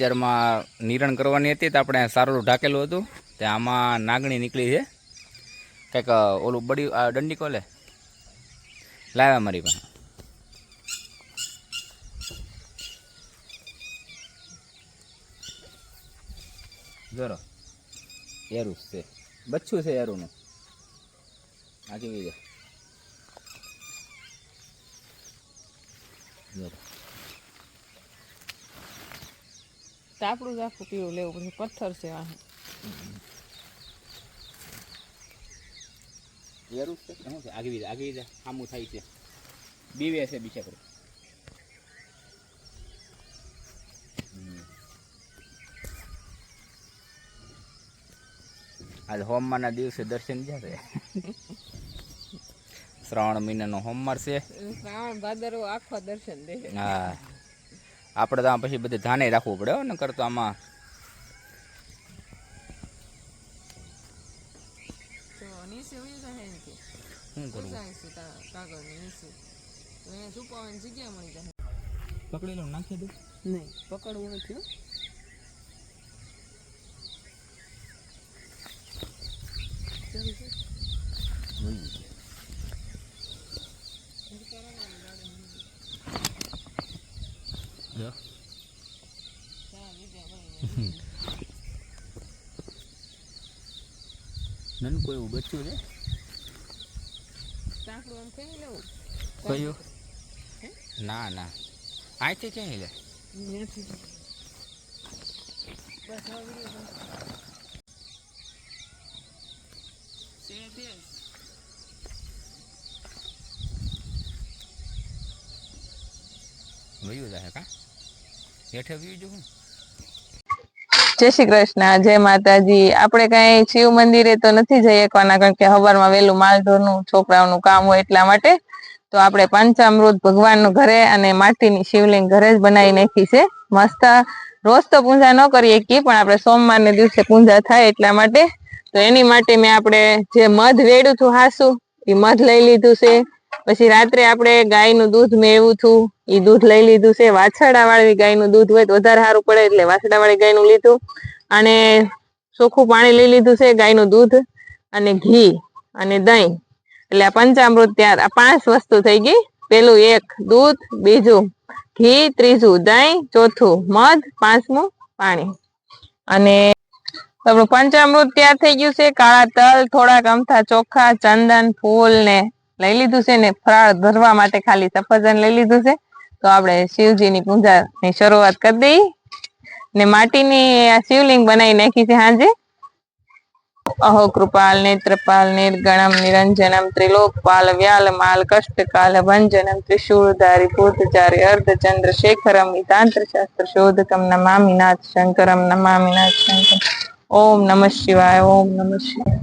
અત્યારમાં નિરણ કરવાની હતી તો આપણે સારું ઢાકેલું હતું. તે આમાં નાગણી નીકળી છે. કંઈક ઓલું બડી દંડી કોલે? લાવ્યા મારી પાસે. જોરો. એરું છે. બચ્છું છે એરુંનું. આ કેવી છે? જોરો. તાપડું જ આખું પીવું લેવું પછી પથ્થર છે આ એરું છે? શું છે? આગવી આગવી સામું થાય છે. બીવે છે બીજા પર આજ હોમવારના દિવસે દર્શન જશે શ્રાવણ મહિનાનો હોમવાર છે. શ્રાવણ ભાદરવો આખો દર્શન દે હા. આપણે તો આમ પછી બધે ધ્યાને રાખવું પડે ને કરતો આમાં શું કરવું? પકડી લો નાખી દઉં નહીં પકડવું નથી હો. ચાલી જાય. જો ચા લીધા ભાઈ. નનકું એવું બચ્યું છે ચાકડું આમ ખાઈ લેવું કયું ના ના અહીંથી ક્યાંય લે ત્યાંથી. બસ હવે વીડિયો બંધ. છે તે જ. વયું જાય કા હેઠે વયું જવું જય શ્રી કૃષ્ણ, જય માતાજી. આપણે કઈ શિવ મંદિરે તો નથી જઈ શકવાના, કારણ કે સવારમાં વહેલું માલઢોરનું છોકરાઓનું કામ હોય એટલા માટે. તો આપણે પંચામૃત ભગવાનનું ઘરે અને માટીની શિવલિંગ ઘરે જ બનાવી નાખી છે. મસ્ત રોજ તો પૂજા ન કરી કે પણ આપણે સોમવારને દિવસે પૂજા થાય એટલા માટે. તો એની માટે મેં આપણે જે મધ વેડ્યું હતું હાસુ, એ મધ લઈ લીધું છે. પછી રાત્રે આપણે ગાયનું દૂધ મેળવું છું એ દૂધ લઈ લીધું છે. વાછરડા વાળી ગાયનું દૂધ હોય તો વધારે સારું પડે, એટલે વાછરડા વાળી ગાયનું લીધું. અને ચોખ્ખું પાણી લઈ લીધું છે ગાયનું દૂધ અને ઘી અને દહીં. એટલે આ પંચામૃત ત્યાં આ પાંચ વસ્તુ થઈ ગઈ. પેલું એક, દૂધ, બીજું ઘી, ત્રીજું દહીં, ચોથું મધ, પાંચમું પાણી. અને આપણું પંચામૃત તૈયાર થઈ ગયું છે. કાળા તલ થોડાક અમથા ચોખા ચંદન, ફૂલ ને લઈ લીધું છે ને ફરાળ ધરવા માટે ખાલી સફરજન લઈ લીધું છે. તો આપણે શિવજીની પૂજાની શરૂઆત કરી દઈએ. ને માટીની આ શિવલિંગ બનાવી નાખી છે હાંજે. અહો કૃપાલ, નેત્રપાલ, નિર્ગણમ, નિરંજનમ, ત્રિલોકપાલ, વ્યાલમાલ, કષ્ટકાલ, ભંજનમ, ત્રિશૂળધારી, ભૂતચારી, અર્ધચંદ્ર, શેખરમ તાંત્ર શાસ્ત્ર શોધકમ નમામિનાથ શંકરમ નમામિનાથ શંકર ઓમ નમઃ શિવાય, ઓમ નમઃ શિવાય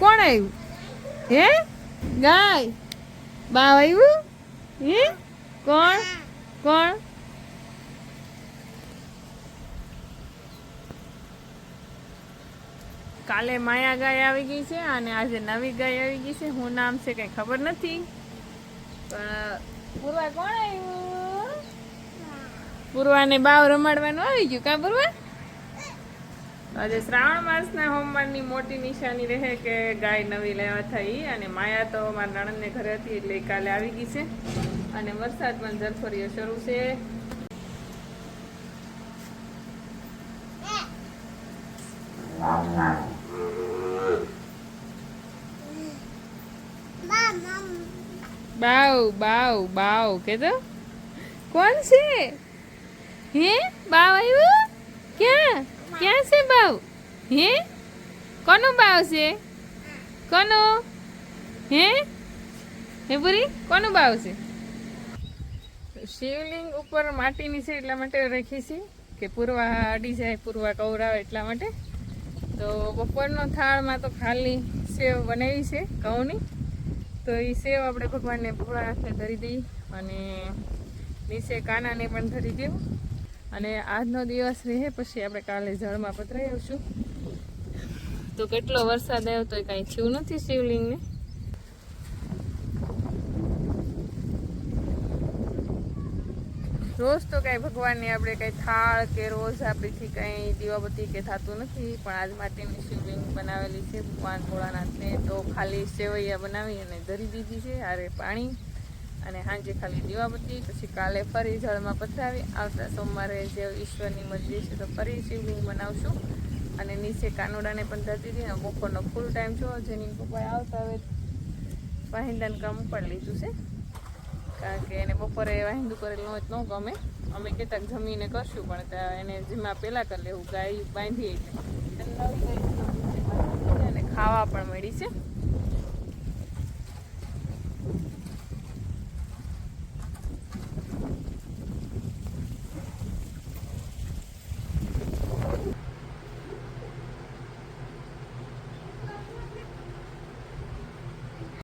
કોણ આવ્યું હે? ગાય? બા આવ્યું? હે? કોણ? કોણ? કાલે માયા ગાય આવી ગઈ છે અને આજે નવી ગાય આવી ગઈ છે. હું નામ છે કઈ ખબર નથી. પણ પૂર્વા કોણ આવ્યું? પૂર્વાને બાવ રમાડવાનું આવી ગયું. કા પૂર્વા? આજે શ્રાવણ માસના હોમવારની મોટી નિશાની રહે કે ગાય નવી લેવા થઈ અને માયા તો મારા નણંદને ઘરે હતી એટલે કાલે આવી ગઈ છે. અને વરસાદ પણ ઝરફરીયો શરૂ છે. બાવ બાવ બાવ કે તો કોણ છે? હે? બાવ આવ્યું? ક્યાં? ક્યાં છે બાવ હે? કોનો બાવ છે? કોનો? હે? હે પૂરી કોનો બાવ છે? શિવલિંગ ઉપર માટીની છે એટલા માટે રાખી છે કે પૂર્વા અડી જાય, પૂર્વા કવરાવે એટલા માટે. તો બપોરનો થાળમાં તો ખાલી સેવ બનાવી છે ઘઉંની. તો એ સેવ આપણે ભગવાનને ભોળાનાથને ધરી દઈ અને નીચે કાનાને પણ ધરી દેવું અને આજનો દિવસ રહે પછી આપણે કાલે જળમાં પધરાઈ આવશું તો કેટલો વરસાદ આવ્યો તો કાંઈ થયું નથી શિવલિંગને. રોજ તો કાંઈ ભગવાનની આપણે કાંઈ થાળ કે રોજ આપણીથી કાંઈ દીવાબત્તી કે થતું નથી, પણ આજ માટેની શિવલિંગ બનાવેલી છે ભગવાન ભોળાનાથને. તો ખાલી સેવૈયા બનાવી અને ધરી દીધી છે આરે પાણી. અને સાંજે ખાલી દીવાબત્તી, પછી કાલે ફરી જળમાં પથરાવી. આવતા સોમવારે જે ઈશ્વરની મરજી છે તો ફરી શિવલિંગ બનાવશું. અને નીચે કાનોડાને પણ ધરતી હતી બપોરનો ફૂલ ટાઈમ છો. જેની પપ્પાએ આવતા હવે વાહિંદાનું કામ ઉપાડી લીધું છે. કારણ કે એને બપોરે વાહિંદુ કરેલું હોય તો ન ગમે. અમે કહેતા જમીને કરશું, પણ એને જેમાં પહેલાં કરી લેવું, ગાય બાંધી એટલે. ખાવા પણ મળી છે.